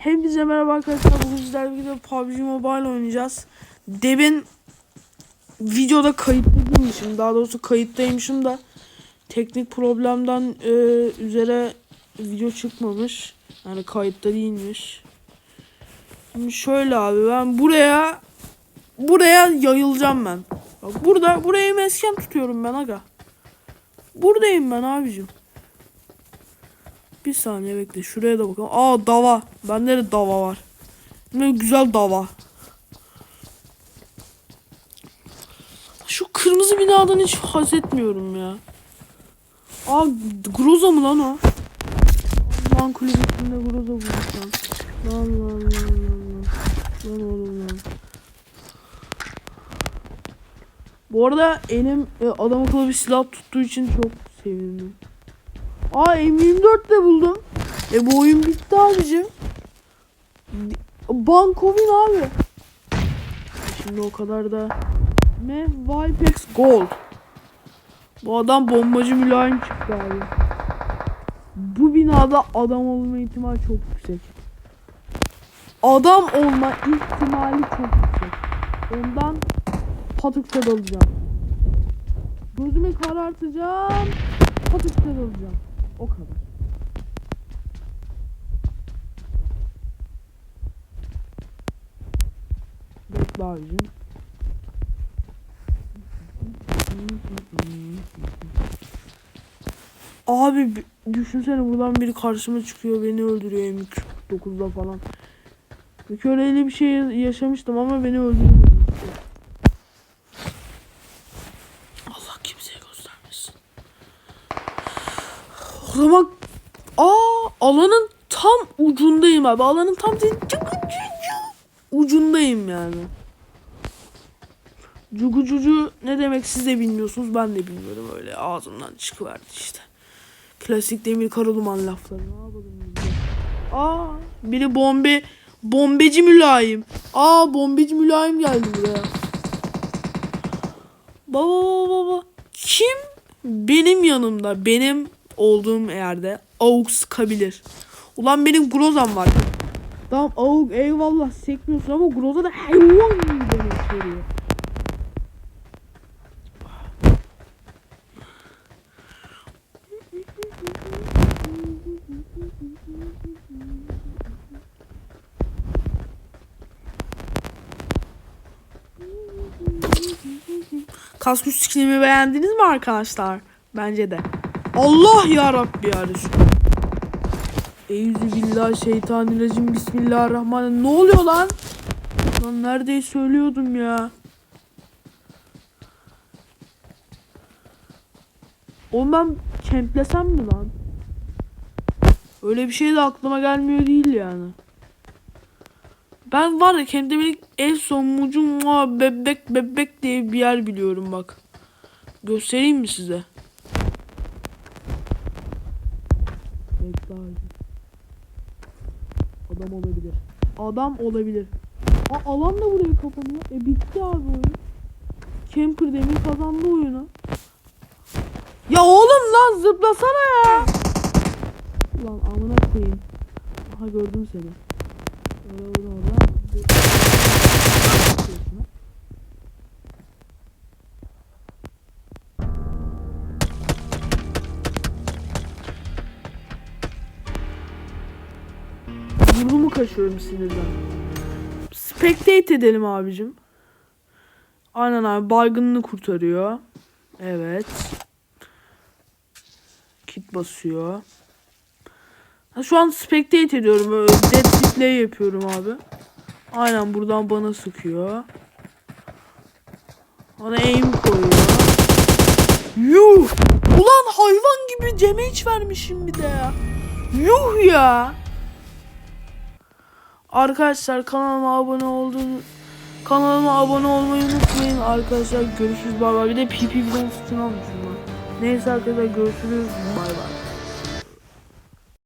Hepinize merhaba arkadaşlar. Bugün sizlerle birlikte PUBG Mobile oynayacağız. Demin videoda kayıtta değilmişim. Daha doğrusu kayıttaymışım da teknik problemden e, üzere video çıkmamış. Yani kayıtta değilmiş. Şimdi şöyle abi ben buraya buraya yayılacağım ben. Bak burada burayı mesken tutuyorum ben aga. Buradayım ben abicim. Bir saniye bekle. Şuraya da bakalım. Aa dava. Bende de dava var. Ne güzel dava. Şu kırmızı binadan hiç haz etmiyorum ya. Aa Groza mı lan o? Lan kulübesinde Groza bulmuş lan. Lan lan lan lan lan. Lan oğlum lan. Bu arada elim e, adam akıllı bir silah tuttuğu için çok sevindim. Aa M24 de buldum. E bu oyun bitti abicim. Bankovin abi. Şimdi o kadar da ne? Vipex Gold. Bu adam bombacı mülayim çıktı abi. Bu binada adam olma ihtimali çok yüksek. Adam olma ihtimali çok yüksek. Ondan patıkta dalacağım. Gözümü karartacağım. Patıkta dalacağım. O kadar. Bekle abicim. Abi bi- düşünsene buradan biri karşıma çıkıyor beni öldürüyor M249'da falan. Bir öyle bir şey yaşamıştım ama beni öldürmedi. Zaman aa alanın tam ucundayım abi. Alanın tam ucundayım yani. Cugu cucu ne demek siz de bilmiyorsunuz ben de bilmiyorum öyle ağzımdan çıkıverdi işte. Klasik demir karaduman lafları ne. Aa biri bombe bombeci mülayim. Aa bombeci mülayim geldi buraya. Baba baba baba. Kim benim yanımda benim olduğum yerde AUG sıkabilir. Ulan benim Groza'm var. Tamam AUG eyvallah sekmiyorsun ama Groza da hayvan gibi demek veriyor. Kask üst skinimi beğendiniz mi arkadaşlar? Bence de. Allah ya Rabbi ya Resulallah. Eyüzü billah şeytanirracim bismillahirrahmanirrahim. Ne oluyor lan? Lan neredeyi söylüyordum ya. Oğlum ben kemplesem mi lan? Öyle bir şey de aklıma gelmiyor değil yani. Ben var ya kendime en son mucum bebek bebek diye bir yer biliyorum bak. Göstereyim mi size? Bekle abi. Adam olabilir. Adam olabilir. Aa, alan da buraya kapanıyor. E bitti abi oyun. Camper demin kazandı oyunu. Ya oğlum lan zıplasana ya. Lan amına koyayım. Aha gördüm seni. Orada orada orada. Burnumu kaşıyorum sinirden. Spectate edelim abicim. Aynen abi baygınını kurtarıyor. Evet. Kit basıyor. Ha, şu an spectate ediyorum. Böyle Dead display yapıyorum abi. Aynen buradan bana sıkıyor. Bana aim koyuyor. Yuh! Ulan hayvan gibi damage vermişim bir de. Yuh ya! Arkadaşlar kanalıma abone olduğunu kanalıma abone olmayı unutmayın. Arkadaşlar görüşürüz. Bay bay. Bir de PP bidon sütunu almışım ben. Neyse arkadaşlar görüşürüz. Bay